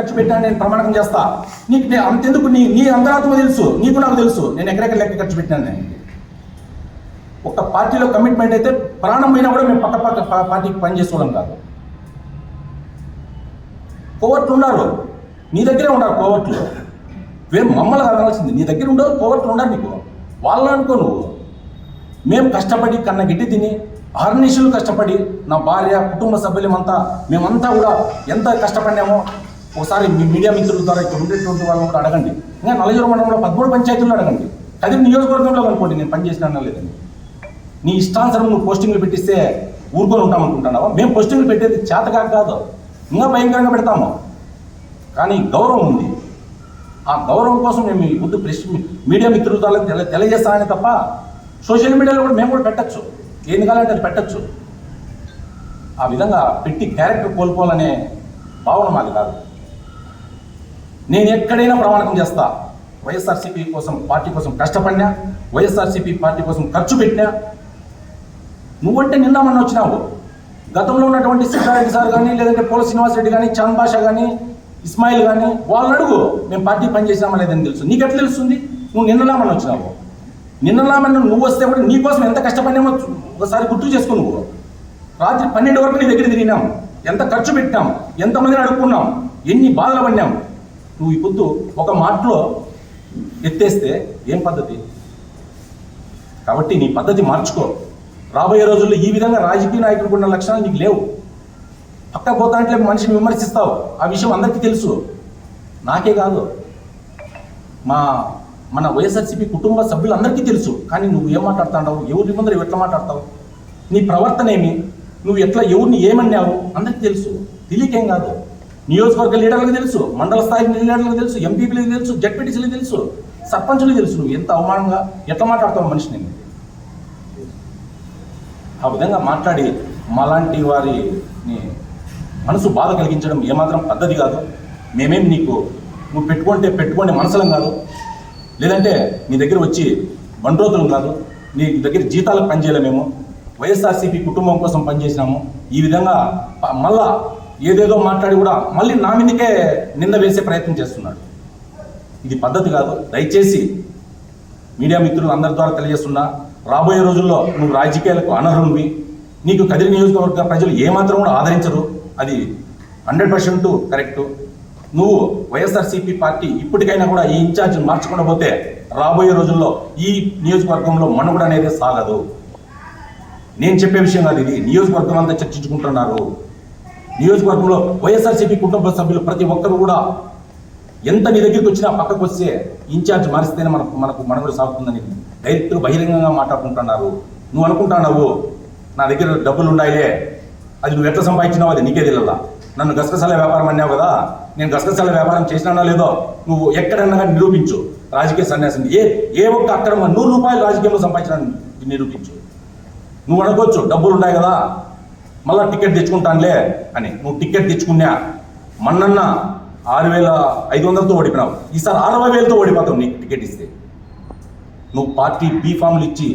ఖర్చు పెట్టాను నేను ప్రమాణం చేస్తా. నీకు అంతెందుకు నీ నీ అంతరాత్మ తెలుసు? నీకు నాకు తెలుసు. నేను ఎక్కడెక్కడ లెక్క ఖర్చు పెట్టాను నేను ఒక పార్టీలో కమిట్మెంట్ అయితే ప్రాణం పోయినా కూడా మేము పక్క పక్క పార్టీకి పనిచేసుకోవడం కాదు. కోవర్ట్లు ఉన్నారు. నీ దగ్గరే ఉన్నారు కోవర్ట్లు. వేరు మమ్మల్ని కావాల్సింది నీ దగ్గర ఉండవు కోవర్ట్లు ఉన్నారు నీకు. వాళ్ళని అనుకో నువ్వు. మేము కష్టపడి కన్న గిట్టి తిని ఆర్నిషులు కష్టపడి నా భార్య కుటుంబ సభ్యులమంతా మేమంతా కూడా ఎంత కష్టపడినామో ఒకసారి మీ మీడియా మిత్రుల ద్వారా ఇక్కడ ఉండేటువంటి వాళ్ళని కూడా అడగండి. ఇంకా నలజూరు మండలంలో పదమూడు పంచాయతీలు అడగండి. అది నియోజకవర్గంలో అనుకోండి నేను పనిచేసినా లేదండి. నీ ఇష్టానుసరం నువ్వు పోస్టింగ్లు పెట్టిస్తే ఊరుకొని ఉంటాం అనుకుంటున్నావా మేము పోస్టింగ్లు పెట్టేది చేతగా కాదు. ఇంకా భయంకరంగా పెడతాము. కానీ గౌరవం ఉంది. ఆ గౌరవం కోసం మేము ఈ ముందు ప్రెస్ మీడియా మిత్రుల ద్వారా తెల తెలియజేస్తానని తప్ప సోషల్ మీడియాలో కూడా మేము కూడా పెట్టచ్చు. ఏం కావాలంటే అది పెట్టచ్చు. ఆ విధంగా పెట్టి క్యారెక్టర్ కోల్పోవాలనే భావన మాది కాదు. నేను ఎక్కడైనా ప్రమాణకం చేస్తా. వైఎస్ఆర్సీపీ కోసం పార్టీ కోసం కష్టపడినా వైఎస్ఆర్సీపీ పార్టీ కోసం ఖర్చు పెట్టినా నువ్వంటే నిన్న మొన్న వచ్చినావు. గతంలో ఉన్నటువంటి సిద్ధారెడ్డి సార్ కానీ లేదంటే పోల శ్రీనివాస్ రెడ్డి కానీ చంద్ బాషా కానీ ఇస్మాయిల్ కానీ వాళ్ళని అడుగు. మేము పార్టీ పనిచేసామా లేదని తెలుసు. నీకు ఎట్లా తెలుస్తుంది? నువ్వు నిన్నలామని వచ్చినావు. నిన్నలామని నువ్వు వస్తే కూడా నీకోసం ఎంత కష్టపడినామో ఒకసారి గుర్తు చేసుకో నువ్వు. రాత్రి పన్నెండు వరకు నీ దగ్గర తిరిగినాం. ఎంత ఖర్చు పెట్టినాం. ఎంతమందిని అడుక్కున్నాం. ఎన్ని బాధలు పడినాం. నువ్వు ఈ పొద్దు ఒక మాటలో ఎత్తేస్తే ఏం పద్ధతి? కాబట్టి నీ పద్ధతి మార్చుకో. రాబోయే రోజుల్లో ఈ విధంగా రాజకీయ నాయకులకు ఉన్న లక్షణాలు నీకు లేవు. పక్క పోతాంటే మనిషిని విమర్శిస్తావు. ఆ విషయం అందరికీ తెలుసు. నాకే కాదు. మా మన వైఎస్ఆర్సీపీ కుటుంబ సభ్యులందరికీ తెలుసు. కానీ నువ్వు ఏం మాట్లాడుతున్నావు? ఎవరి ముందర ఎట్లా మాట్లాడతావు? నీ ప్రవర్తన ఏమి? నువ్వు ఎట్లా ఎవరిని ఏమన్నావు? అందరికీ తెలుసు. తెలియకేం కాదు. నియోజకవర్గ లీడర్లకు తెలుసు మండల స్థాయి లీడర్లకు తెలుసు ఎంపీపీలకు తెలుసు జడ్పీటీసీలకు తెలుసు సర్పంచులకు తెలుసు. నువ్వు ఎంత అవమానంగా ఎట్లా మాట్లాడతావు మనిషిని? ఆ విధంగా మాట్లాడి మాలాంటి వారిని మనసు బాధ కలిగించడం ఏమాత్రం పద్ధతి కాదు. మేమేం నీకు నువ్వు పెట్టుకుంటే పెట్టుకోండి మనసులం కాదు. లేదంటే నీ దగ్గర వచ్చి బండ్రోతులం కాదు. నీ దగ్గర జీతాలకు పనిచేయలే మేము వైఎస్ఆర్సీపీ కుటుంబం కోసం పనిచేసినాము. ఈ విధంగా మళ్ళా ఏదేదో మాట్లాడి కూడా మళ్ళీ నా మీదకే నింద వేసే ప్రయత్నం చేస్తున్నాడు. ఇది పద్ధతి కాదు. దయచేసి మీడియా మిత్రులు అందరి ద్వారా తెలియజేస్తున్నా రాబోయే రోజుల్లో నువ్వు రాజకీయాలకు అనర్హునివి నీకు కదిరి నియోజకవర్గ ప్రజలు ఏమాత్రం కూడా ఆదరించరు. అది హండ్రెడ్ పర్సెంట్ కరెక్ట్. నువ్వు వైఎస్ఆర్సీపీ పార్టీ ఇప్పటికైనా కూడా ఈ ఇన్ఛార్జ్ మార్చకుండా పోతే రాబోయే రోజుల్లో ఈ నియోజకవర్గంలో మనుగడ అనేది సాగదు. నేను చెప్పే విషయం కాదు ఇది. నియోజకవర్గం అంతా చర్చించుకుంటున్నారు. నియోజకవర్గంలో వైఎస్ఆర్సీపీ కుటుంబ సభ్యులు ప్రతి ఒక్కరు కూడా ఎంత నీ దగ్గరికి వచ్చినా పక్కకు వస్తే ఇన్ఛార్జ్ మారిస్తేనే మనకు మనకు మనుగడ సాగుతుందని డైరెక్ట్ బహిరంగంగా మాట్లాడుకుంటున్నారు. నువ్వు అనుకుంటున్నావు నా దగ్గర డబ్బులు ఉన్నాయే అది నువ్వు ఎట్లా సంపాదించినావు అది నీకే తెలియదా నన్ను గసగసాల వ్యాపారం అన్నావు కదా నేను గసగసాల వ్యాపారం చేసినానా లేదో నువ్వు ఎక్కడన్నా కానీ నిరూపించు. రాజకీయ సన్యాసం ఏ ఏ ఒక్క అక్రమ నూరు రూపాయలు రాజకీయంలో సంపాదించిన నిరూపించు. నువ్వు అనుకోవచ్చు డబ్బులు ఉన్నాయి కదా మళ్ళా టికెట్ తెచ్చుకుంటానులే అని. నువ్వు టికెట్ తెచ్చుకున్నా మన్నన్న ఆరు వేల ఐదు వందలతో ఓడిపోయినావు. ఈసారి అరవై వేలతో ఓడిపోతావు నీకు టికెట్ ఇస్తే. నువ్వు పార్టీ బీ ఫామ్లు ఇచ్చి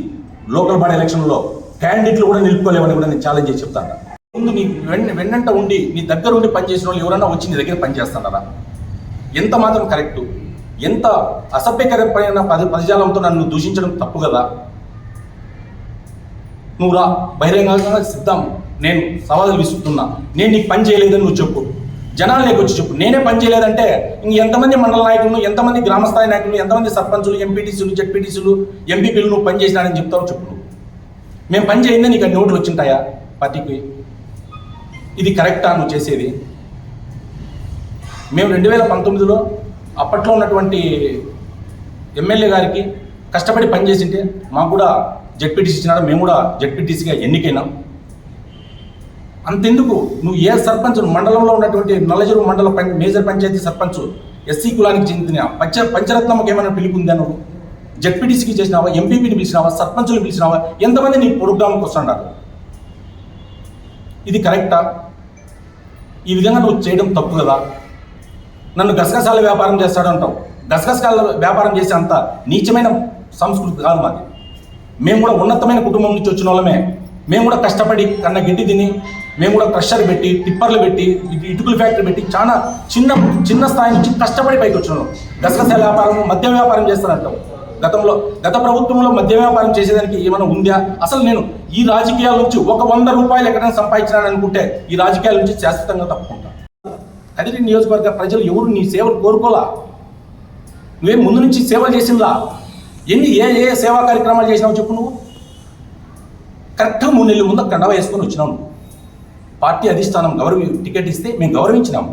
లోకల్ బాడీ ఎలక్షన్లో క్యాండిడేట్లు కూడా నిలుపుకోలేవని కూడా నేను ఛాలెంజ్ చేసి చెప్తాను. ముందు నీ వెన్న వెన్నంట ఉండి నీ దగ్గర ఉండి పనిచేసిన వాళ్ళు ఎవరైనా వచ్చి నీ దగ్గర పనిచేస్తున్నారా ఎంత మాత్రం కరెక్టు? ఎంత అసభ్యకరమైన పద పదజాలంతో నన్ను దూషించడం తప్పు కదా? నువ్వు రా బహిరంగంగా సిద్ధం. నేను సవాలు విసుకుతున్నా నేను నీకు పని చేయలేదని నువ్వు చెప్పు. జనాలు నీకు వచ్చి చెప్పు. నేనే పని చేయలేదంటే ఇంక ఎంతమంది మండల నాయకులు ఎంతమంది గ్రామస్థాయి నాయకులు ఎంతమంది సర్పంచులు ఎంపీటీసీలు జడ్పీటీసీలు ఎంపీపీలు నువ్వు పని చేసినానని చెప్తావు చెప్పు నువ్వు. మేము పని చేయిందే నీకు అన్ని నోట్లు వచ్చింటాయా? పార్టీకి. ఇది కరెక్టా నువ్వు చేసేది? మేము రెండు వేల పంతొమ్మిదిలో అప్పట్లో ఉన్నటువంటి ఎమ్మెల్యే గారికి కష్టపడి పనిచేసింటే మాకు కూడా జడ్పీటీసీ ఇచ్చినాడు మేము కూడా జడ్పీటీసీగా ఎన్నికైనాం. అంతెందుకు? నువ్వు ఏ సర్పంచ్ మండలంలో ఉన్నటువంటి నల్లజరు మండల పం మేజర్ పంచాయతీ సర్పంచ్ ఎస్సీ కులానికి చెందిన పంచ పంచరత్నమ్మకి ఏమైనా పిలుపుందా నువ్వు? జడ్పీటీసీకి చేసినావా? ఎంపీపీని పిలిచినావా? సర్పంచులు పిలిచినావా? ఎంతమంది నీ ప్రోగ్రాంకి వస్తున్నారు ఇది కరెక్టా? ఈ విధంగా నువ్వు చేయడం తప్పు కదా? నన్ను గసగసాల వ్యాపారం చేస్తాడు అంటావు. గసగసాల వ్యాపారం చేసే అంత నీచమైన సంస్కృతి కాదు మాది. మేము కూడా ఉన్నతమైన కుటుంబం నుంచి వచ్చిన వాళ్ళమే. మేము కూడా కష్టపడి కన్న గిడ్డి తిని మేము కూడా క్రషర్ పెట్టి టిప్పర్లు పెట్టి ఇటుకుల ఇటుకల ఫ్యాక్టరీ పెట్టి చాలా చిన్న చిన్న స్థాయి నుంచి కష్టపడి పైకి వచ్చినాం. గసగసాల వ్యాపారం మద్యం వ్యాపారం చేస్తానంటాం గతంలో గత ప్రభుత్వంలో మద్య వ్యాపారం చేసేదానికి ఏమైనా ఉందా? అసలు నేను ఈ రాజకీయాల నుంచి ఒక వంద రూపాయలు ఎక్కడైనా సంపాదించినాను అనుకుంటే ఈ రాజకీయాల నుంచి శాశ్వతంగా తప్పుకుంటాను కదిరి నియోజకవర్గ ప్రజలు ఎవరు నీ సేవలు కోరుకోలా? నువ్వేం ముందు నుంచి సేవలు చేసిందా ఎన్ని ఏ ఏ సేవా కార్యక్రమాలు చేసినావు చెప్పు నువ్వు? కరెక్ట్గా మూడు నెలల ముందు కండవ వేసుకొని వచ్చినావు నువ్వు. పార్టీ అధిష్టానం గౌరవి టికెట్ ఇస్తే మేము గౌరవించినాము.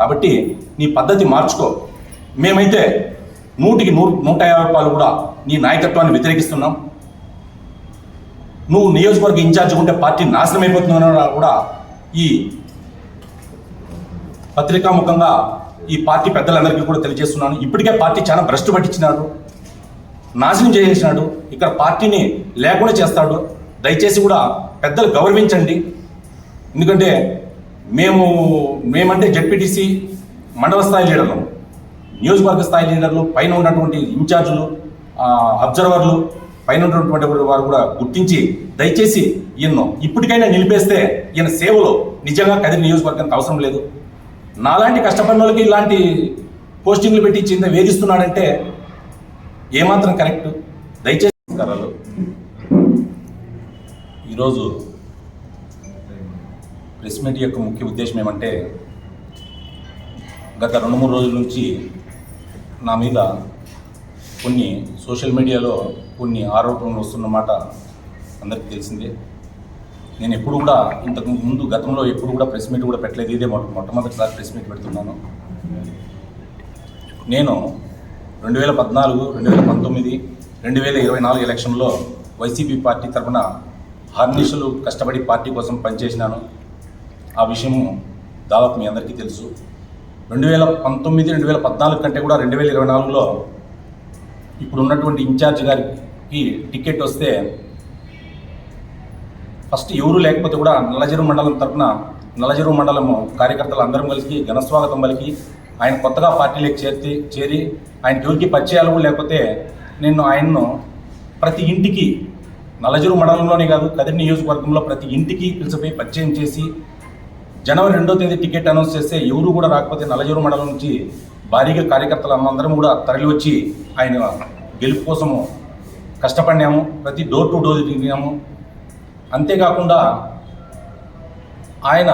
కాబట్టి నీ పద్ధతి మార్చుకో. మేమైతే నూటికి నూ నూట యాభై రూపాయలు కూడా నీ నాయకత్వాన్ని వ్యతిరేకిస్తున్నాం. నువ్వు నియోజకవర్గ ఇన్ఛార్జ్ ఉంటే పార్టీ నాశనం అయిపోతుందని కూడా ఈ పత్రికాముఖంగా ఈ పార్టీ పెద్దలందరికీ కూడా తెలియజేస్తున్నాను. ఇప్పటికే పార్టీ చాలా భ్రష్టు పట్టించినాడు. నాశనం చేసేసినాడు ఇక్కడ పార్టీని లేకుండా చేస్తాడు. దయచేసి కూడా పెద్దలు గౌరవించండి. ఎందుకంటే మేము మేమంటే జడ్పీటీసీ మండల స్థాయి లీడర్లు నియోజకవర్గ స్థాయి లీడర్లు పైన ఉన్నటువంటి ఇన్ఛార్జులు అబ్జర్వర్లు పైన ఉన్నటువంటి వారు కూడా గుర్తించి దయచేసి ఈయన్ను ఇప్పటికైనా నిలిపేస్తే ఈయన సేవలో నిజంగా కదిరి నియోజకవర్గానికి అవసరం లేదు. నాలాంటి కష్టపడిన వాళ్ళకి ఇలాంటి పోస్టింగ్లు పెట్టి చింత వేధిస్తున్నాడంటే ఏమాత్రం కరెక్ట్. దయచేసి ఈరోజు ప్రెస్ మీట్ యొక్క ముఖ్య ఉద్దేశం ఏమంటే గత రెండు మూడు రోజుల నుంచి నా మీద కొన్ని సోషల్ మీడియాలో కొన్ని ఆరోపణలు వస్తున్నమాట అందరికీ తెలిసిందే. నేను ఎప్పుడు కూడా ఇంతకు ముందు గతంలో ఎప్పుడు కూడా ప్రెస్ మీట్ కూడా పెట్టలేదు. ఇదే మొట్ట మొట్టమొదటిసారి ప్రెస్ మీట్ పెడుతున్నాను. నేను రెండు వేల పద్నాలుగు రెండు వేల పంతొమ్మిది రెండు వేల ఇరవై నాలుగు ఎలక్షన్లో వైసీపీ పార్టీ తరఫున హార్నిషులు కష్టపడి పార్టీ కోసం పనిచేసినాను. ఆ విషయం దాదాపు మీ అందరికీ తెలుసు. రెండు వేల పంతొమ్మిది రెండు వేల పద్నాలుగు కంటే కూడా రెండు వేల ఇరవై నాలుగులో ఇప్పుడు ఉన్నటువంటి ఇన్ఛార్జ్ గారికి టికెట్ వస్తే ఫస్ట్ ఎవరు లేకపోతే కూడా నల్లజరు మండలం తరఫున నల్లజరు మండలం కార్యకర్తలు అందరం కలిసి ఘనస్వాగతం పలికి ఆయన కొత్తగా పార్టీలోకి చేర్చి చేరి ఆయనకి ఎవరికి పరిచయాలు కూడా లేకపోతే నేను ఆయన్ను ప్రతి ఇంటికి నల్లజెరు మండలంలోనే కాదు కదిరి నియోజకవర్గంలో ప్రతి ఇంటికి పిలిచిపోయి పరిచయం చేసి జనవరి రెండో తేదీ టికెట్ అనౌన్స్ చేస్తే ఎవరు కూడా రాకపోతే నల్లజూరు మండలం నుంచి భారీగా కార్యకర్తలు అందరం కూడా తరలివచ్చి ఆయన గెలుపు కోసము కష్టపడినాము ప్రతి డోర్ టు డోర్ తిరిగినాము. అంతేకాకుండా ఆయన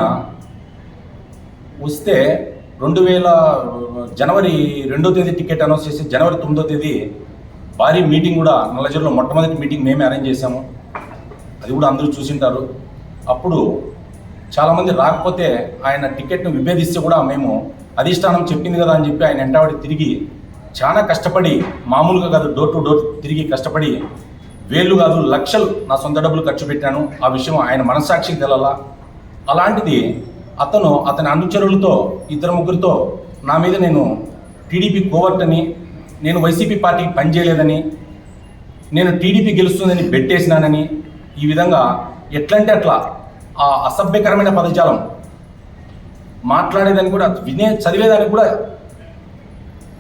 వస్తే రెండు వేల జనవరి రెండో తేదీ టికెట్ అనౌన్స్ చేసి జనవరి తొమ్మిదో తేదీ భారీ మీటింగ్ కూడా నల్లజర్లో మొట్టమొదటి మీటింగ్ మేమే అరేంజ్ చేశాము. అది కూడా అందరూ చూసింటారు. అప్పుడు చాలామంది రాకపోతే ఆయన టికెట్ను విభేదిస్తే కూడా మేము అధిష్టానం చెప్పింది కదా అని చెప్పి ఆయన వెంటబడి తిరిగి చాలా కష్టపడి మామూలుగా కాదు డోర్ టు డోర్ తిరిగి కష్టపడి వేలు కాదు లక్షలు నా సొంత డబ్బులు ఖర్చు పెట్టాను. ఆ విషయం ఆయన మనస్సాక్షికి తెలాలా. అలాంటిది అతను అతని అనుచరులతో ఇద్దరు ముగ్గురితో నా మీద నేను టీడీపీ కోవర్ట్ అని నేను వైసీపీ పార్టీకి పనిచేయలేదని నేను టీడీపీ గెలుస్తుందని బెట్టేసినానని ఈ విధంగా ఎట్లంటే అట్లా ఆ అసభ్యకరమైన పదజాలం మాట్లాడేదానికి కూడా వినే చదివేదానికి కూడా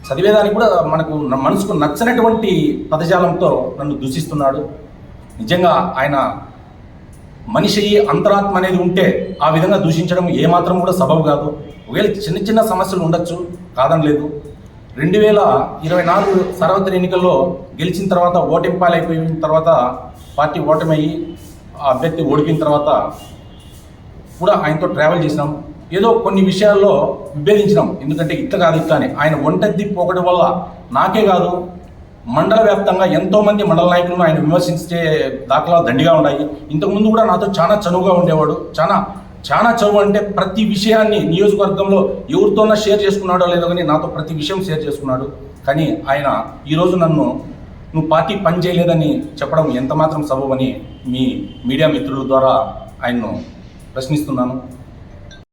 చదివేదానికి కూడా మనకు మనసుకు నచ్చనటువంటి పదజాలంతో నన్ను దూషిస్తున్నాడు. నిజంగా ఆయన మనిషి అంతరాత్మ అనేది ఉంటే ఆ విధంగా దూషించడం ఏమాత్రం కూడా సబబు కాదు. ఒకవేళ చిన్న చిన్న సమస్యలు ఉండొచ్చు కాదని లేదు రెండు వేల ఇరవై నాలుగు సర్వత్ర ఎన్నికల్లో గెలిచిన తర్వాత ఓటింపాలైపోయిన తర్వాత పార్టీ ఓటమి ఆ అభ్యర్థి ఓడిపోయిన తర్వాత కూడా ఆయనతో ట్రావెల్ చేసినాం. ఏదో కొన్ని విషయాల్లో విభేదించినాం. ఎందుకంటే ఇట్లా కాదు ఇట్లా అని. ఆయన ఒంటద్ది పోకడం వల్ల నాకే కాదు మండల వ్యాప్తంగా ఎంతోమంది మండల నాయకులను ఆయన విమర్శించే దాఖలా దండిగా ఉన్నాయి. ఇంతకుముందు కూడా నాతో చాలా చనువుగా ఉండేవాడు చాలా చాలా చదువు అంటే ప్రతి విషయాన్ని నియోజకవర్గంలో ఎవరితోనా షేర్ చేసుకున్నాడో లేదో కానీ నాతో ప్రతి విషయం షేర్ చేసుకున్నాడు. కానీ ఆయన ఈరోజు నన్ను నువ్వు పార్టీ పని చేయలేదని చెప్పడం ఎంత మాత్రం సబబని మీ మీడియా మిత్రుల ద్వారా ఆయన్ను ప్రశ్నిస్తున్నాను.